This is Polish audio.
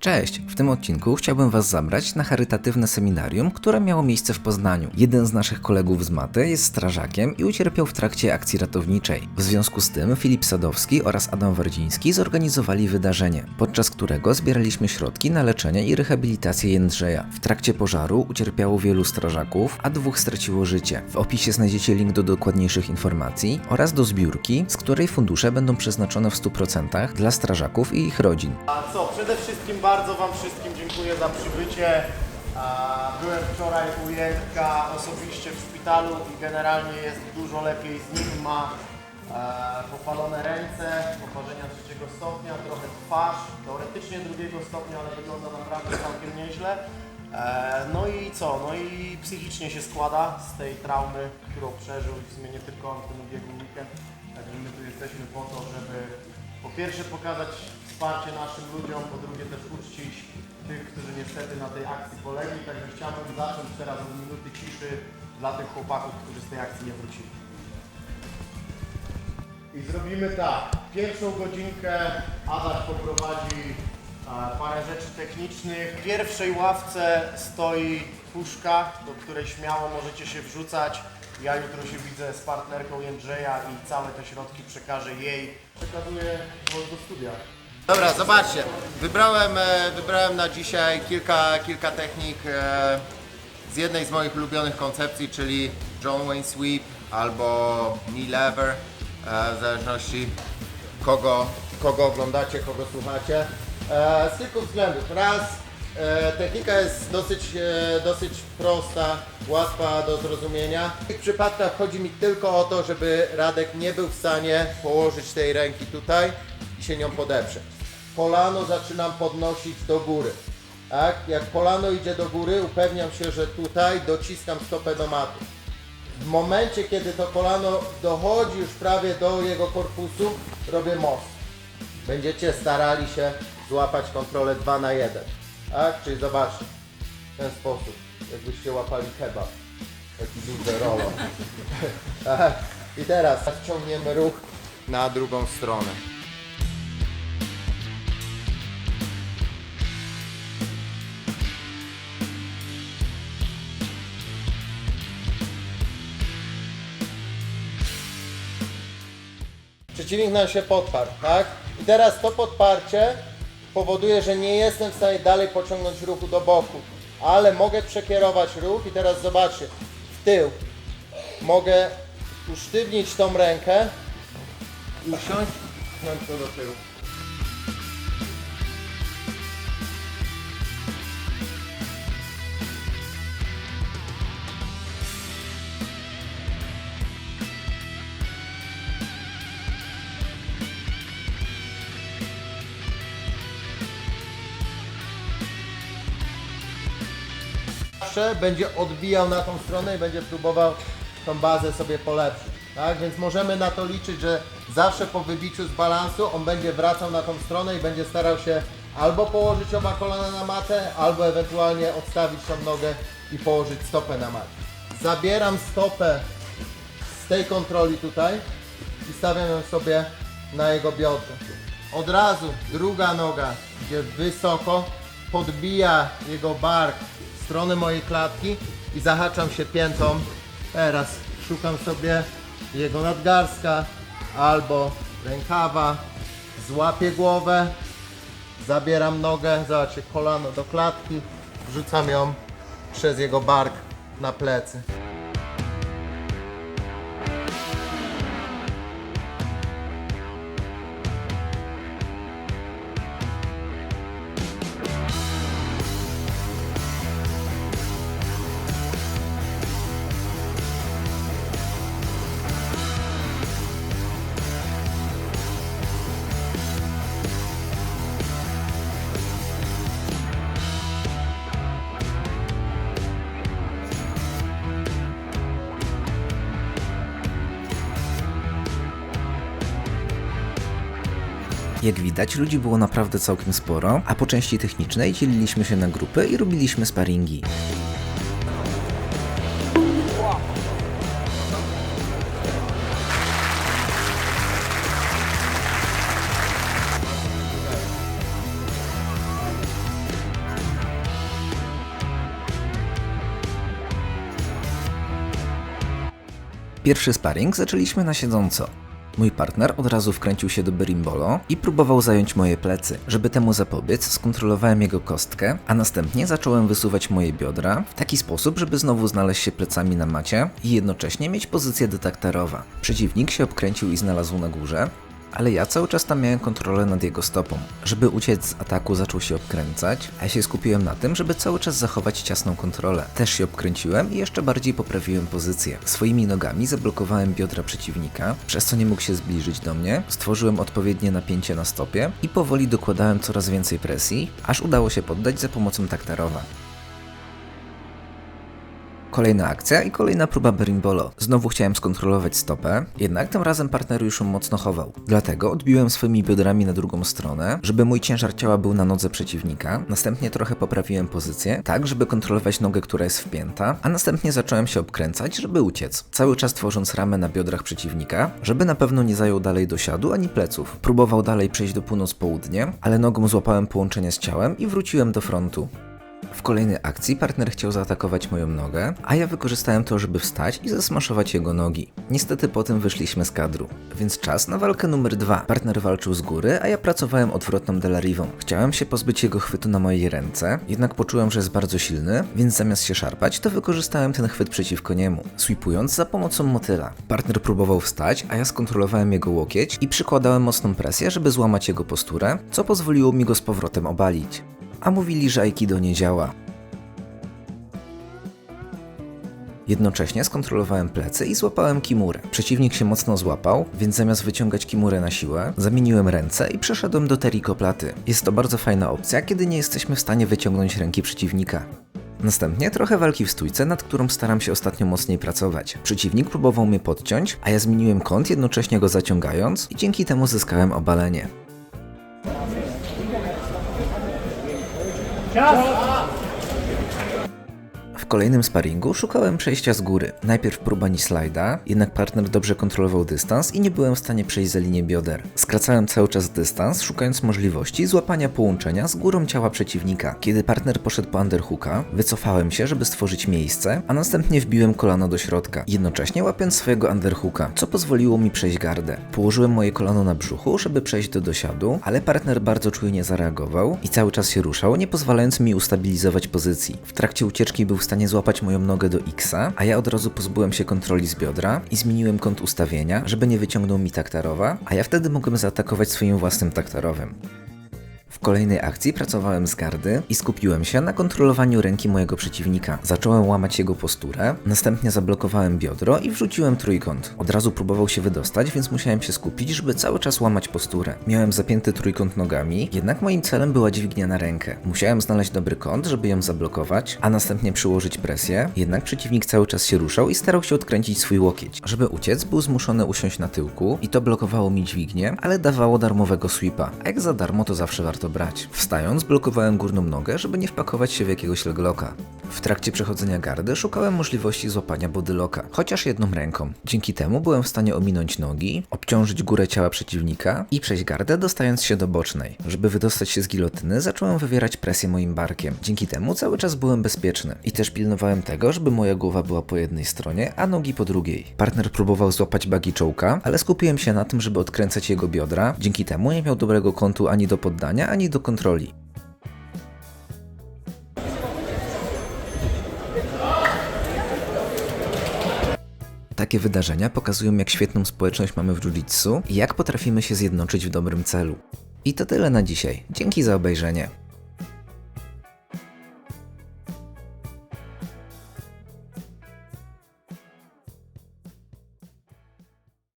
Cześć! W tym odcinku chciałbym Was zabrać na charytatywne seminarium, które miało miejsce w Poznaniu. Jeden z naszych kolegów z maty jest strażakiem i ucierpiał w trakcie akcji ratowniczej. W związku z tym Filip Sadowski oraz Adam Wardziński zorganizowali wydarzenie, podczas którego zbieraliśmy środki na leczenie i rehabilitację Jędrzeja. W trakcie pożaru ucierpiało wielu strażaków, a dwóch straciło życie. W opisie znajdziecie link do dokładniejszych informacji oraz do zbiórki, z której fundusze będą przeznaczone w 100% dla strażaków i ich rodzin. A co, przede wszystkim bardzo Wam wszystkim dziękuję za przybycie. Byłem wczoraj u Jędrka osobiście w szpitalu i generalnie jest dużo lepiej z nim. Ma e, popalone ręce, poparzenia trzeciego stopnia, trochę twarz, teoretycznie drugiego stopnia, ale wygląda naprawdę całkiem nieźle. E, No i co? No i psychicznie się składa z tej traumy, którą przeżył i w sumie nie tylko on w ten ubiegły weekend. Także my tu jesteśmy po to, żeby po pierwsze pokazać wsparcie naszym ludziom, po drugie też uczcić tych, którzy niestety na tej akcji polegli. Także chciałbym zacząć teraz od minuty ciszy dla tych chłopaków, którzy z tej akcji nie wrócili. I zrobimy tak. Pierwszą godzinkę Adaś poprowadzi e, parę rzeczy technicznych. W pierwszej ławce stoi puszka, do której śmiało możecie się wrzucać. Ja jutro się widzę z partnerką Jędrzeja i całe te środki przekażę jej. Przekazuję do studia. Dobra, zobaczcie. Wybrałem, e, wybrałem na dzisiaj kilka, kilka technik e, z jednej z moich ulubionych koncepcji, czyli John Wayne Sweep albo Knee Lever, e, w zależności kogo, kogo oglądacie, kogo słuchacie. Z kilku względów. Raz, technika jest dosyć, e, dosyć prosta, łatwa do zrozumienia. W tych przypadkach chodzi mi tylko o to, żeby Radek nie był w stanie położyć tej ręki tutaj i się nią podeprzeć. Kolano zaczynam podnosić do góry. Tak? Jak kolano idzie do góry, upewniam się, że tutaj dociskam stopę do matu. W momencie, kiedy to kolano dochodzi już prawie do jego korpusu, robię most. Będziecie starali się złapać kontrolę 2 na 1. Tak? Czyli zobaczcie, w ten sposób, jakbyście łapali kebab. Taki duży rolo. tak? I teraz ciągniemy ruch na drugą stronę. Przeciwnik nam się podparł, tak? I teraz to podparcie powoduje, że nie jestem w stanie dalej pociągnąć ruchu do boku, ale mogę przekierować ruch i teraz zobaczcie, w tył. Mogę usztywnić tą rękę i usiąść, pchnąć to do tyłu. Zawsze będzie odbijał na tą stronę i będzie próbował tą bazę sobie polepszyć. Tak? Więc możemy na to liczyć, że zawsze po wybiciu z balansu on będzie wracał na tą stronę i będzie starał się albo położyć oba kolana na matę, albo ewentualnie odstawić tą nogę i położyć stopę na matę. Zabieram stopę z tej kontroli tutaj i stawiam ją sobie na jego biodrze. Od razu druga noga idzie wysoko, podbija jego bark stronę mojej klatki i zahaczam się piętą. Teraz szukam sobie jego nadgarstka albo rękawa, złapię głowę, zabieram nogę, zobaczcie, kolano do klatki, wrzucam ją przez jego bark na plecy. Jak widać, ludzi było naprawdę całkiem sporo, a po części technicznej dzieliliśmy się na grupy i robiliśmy sparingi. Pierwszy sparring zaczęliśmy na siedząco. Mój partner od razu wkręcił się do berimbolo i próbował zająć moje plecy. Żeby temu zapobiec, skontrolowałem jego kostkę, a następnie zacząłem wysuwać moje biodra w taki sposób, żeby znowu znaleźć się plecami na macie i jednocześnie mieć pozycję detaktarowa. Przeciwnik się obkręcił i znalazł na górze, ale ja cały czas tam miałem kontrolę nad jego stopą. Żeby uciec z ataku zaczął się obkręcać, a ja się skupiłem na tym, żeby cały czas zachować ciasną kontrolę. Też się obkręciłem i jeszcze bardziej poprawiłem pozycję. Swoimi nogami zablokowałem biodra przeciwnika, przez co nie mógł się zbliżyć do mnie, stworzyłem odpowiednie napięcie na stopie i powoli dokładałem coraz więcej presji, aż udało się poddać za pomocą taktarowa. Kolejna akcja i kolejna próba berimbolo. Znowu chciałem skontrolować stopę, jednak tym razem partner już ją mocno chował. Dlatego odbiłem swoimi biodrami na drugą stronę, żeby mój ciężar ciała był na nodze przeciwnika. Następnie trochę poprawiłem pozycję, tak żeby kontrolować nogę, która jest wpięta, a następnie zacząłem się obkręcać, żeby uciec. Cały czas tworząc ramę na biodrach przeciwnika, żeby na pewno nie zajął dalej do siadu ani pleców. Próbował dalej przejść do północ-południe, ale nogą złapałem połączenie z ciałem i wróciłem do frontu. W kolejnej akcji partner chciał zaatakować moją nogę, a ja wykorzystałem to, żeby wstać i zasmaszować jego nogi. Niestety potem wyszliśmy z kadru, więc czas na walkę numer dwa. Partner walczył z góry, a ja pracowałem odwrotną delarivą. Chciałem się pozbyć jego chwytu na mojej ręce, jednak poczułem, że jest bardzo silny, więc zamiast się szarpać, to wykorzystałem ten chwyt przeciwko niemu, sweepując za pomocą motyla. Partner próbował wstać, a ja skontrolowałem jego łokieć i przykładałem mocną presję, żeby złamać jego posturę, co pozwoliło mi go z powrotem obalić a mówili, że Aikido nie działa. Jednocześnie skontrolowałem plecy i złapałem kimurę. Przeciwnik się mocno złapał, więc zamiast wyciągać kimurę na siłę, zamieniłem ręce i przeszedłem do terikoplaty. Jest to bardzo fajna opcja, kiedy nie jesteśmy w stanie wyciągnąć ręki przeciwnika. Następnie trochę walki w stójce, nad którą staram się ostatnio mocniej pracować. Przeciwnik próbował mnie podciąć, a ja zmieniłem kąt, jednocześnie go zaciągając i dzięki temu zyskałem obalenie. W kolejnym sparingu szukałem przejścia z góry. Najpierw próba slajda, jednak partner dobrze kontrolował dystans i nie byłem w stanie przejść za linię bioder. Skracałem cały czas dystans, szukając możliwości złapania połączenia z górą ciała przeciwnika. Kiedy partner poszedł po underhooka, wycofałem się, żeby stworzyć miejsce, a następnie wbiłem kolano do środka, jednocześnie łapiąc swojego underhooka, co pozwoliło mi przejść gardę. Położyłem moje kolano na brzuchu, żeby przejść do dosiadu, ale partner bardzo czujnie zareagował i cały czas się ruszał, nie pozwalając mi ustabilizować pozycji. W trakcie ucieczki był w stanie złapać moją nogę do X-a, a ja od razu pozbyłem się kontroli z biodra i zmieniłem kąt ustawienia, żeby nie wyciągnął mi taktarowa, a ja wtedy mogłem zaatakować swoim własnym taktarowym. W kolejnej akcji pracowałem z gardy i skupiłem się na kontrolowaniu ręki mojego przeciwnika. Zacząłem łamać jego posturę, następnie zablokowałem biodro i wrzuciłem trójkąt. Od razu próbował się wydostać, więc musiałem się skupić, żeby cały czas łamać posturę. Miałem zapięty trójkąt nogami, jednak moim celem była dźwignia na rękę. Musiałem znaleźć dobry kąt, żeby ją zablokować, a następnie przyłożyć presję, jednak przeciwnik cały czas się ruszał i starał się odkręcić swój łokieć. Żeby uciec, był zmuszony usiąść na tyłku i to blokowało mi dźwignię, ale dawało darmowego sweepa. A jak za darmo, to zawsze warto brać. Wstając, blokowałem górną nogę, żeby nie wpakować się w jakiegoś leglocka. W trakcie przechodzenia gardy szukałem możliwości złapania bodylocka, chociaż jedną ręką. Dzięki temu byłem w stanie ominąć nogi, obciążyć górę ciała przeciwnika i przejść gardę, dostając się do bocznej. Żeby wydostać się z gilotyny, zacząłem wywierać presję moim barkiem. Dzięki temu cały czas byłem bezpieczny i też pilnowałem tego, żeby moja głowa była po jednej stronie, a nogi po drugiej. Partner próbował złapać bagi czołka, ale skupiłem się na tym, żeby odkręcać jego biodra. Dzięki temu nie miał dobrego kątu ani do poddania, ani do kontroli. Takie wydarzenia pokazują, jak świetną społeczność mamy w jiu-jitsu i jak potrafimy się zjednoczyć w dobrym celu. I to tyle na dzisiaj. Dzięki za obejrzenie.